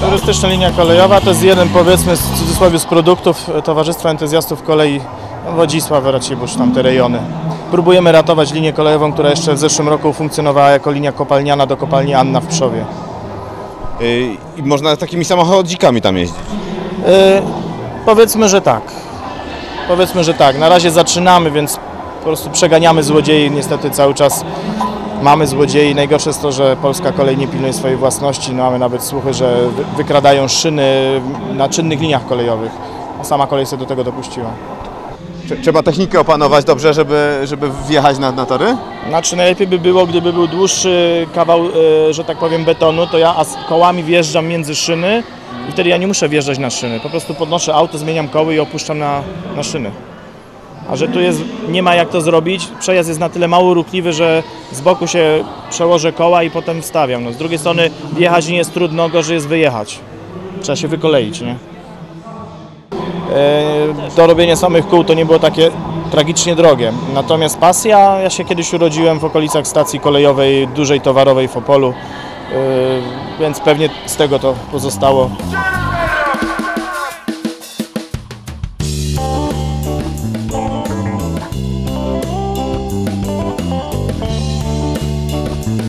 turystyczna linia kolejowa to jest jeden powiedzmy z w cudzysłowie z produktów Towarzystwa Entuzjastów Kolei Wodzisław, Racibórz, tamte rejony. Próbujemy ratować linię kolejową, która jeszcze w zeszłym roku funkcjonowała jako linia kopalniana do kopalni Anna w Przowie. Y, I można takimi samochodzikami tam jeździć. E, powiedzmy, że tak. Powiedzmy, że tak. Na razie zaczynamy, więc po prostu przeganiamy złodziei. Niestety cały czas mamy złodziei. Najgorsze jest to, że polska kolej nie pilnuje swojej własności. No, mamy nawet słuchy, że wy- wykradają szyny na czynnych liniach kolejowych. A sama kolej się do tego dopuściła. Trze- Trzeba technikę opanować dobrze, żeby, żeby wjechać na, na tory? Znaczy najlepiej by było, gdyby był dłuższy kawał, e, że tak powiem, betonu, to ja kołami wjeżdżam między szyny i wtedy ja nie muszę wjeżdżać na szyny. Po prostu podnoszę auto, zmieniam koły i opuszczam na, na szyny. A że tu jest, nie ma jak to zrobić, przejazd jest na tyle mało ruchliwy, że z boku się przełożę koła i potem wstawiam. No, z drugiej strony wjechać nie jest trudno, gorzej jest wyjechać. Trzeba się wykoleić, nie? E, dorobienie samych kół to nie było takie tragicznie drogie. Natomiast pasja, ja się kiedyś urodziłem w okolicach stacji kolejowej dużej towarowej w Opolu, e, więc pewnie z tego to pozostało.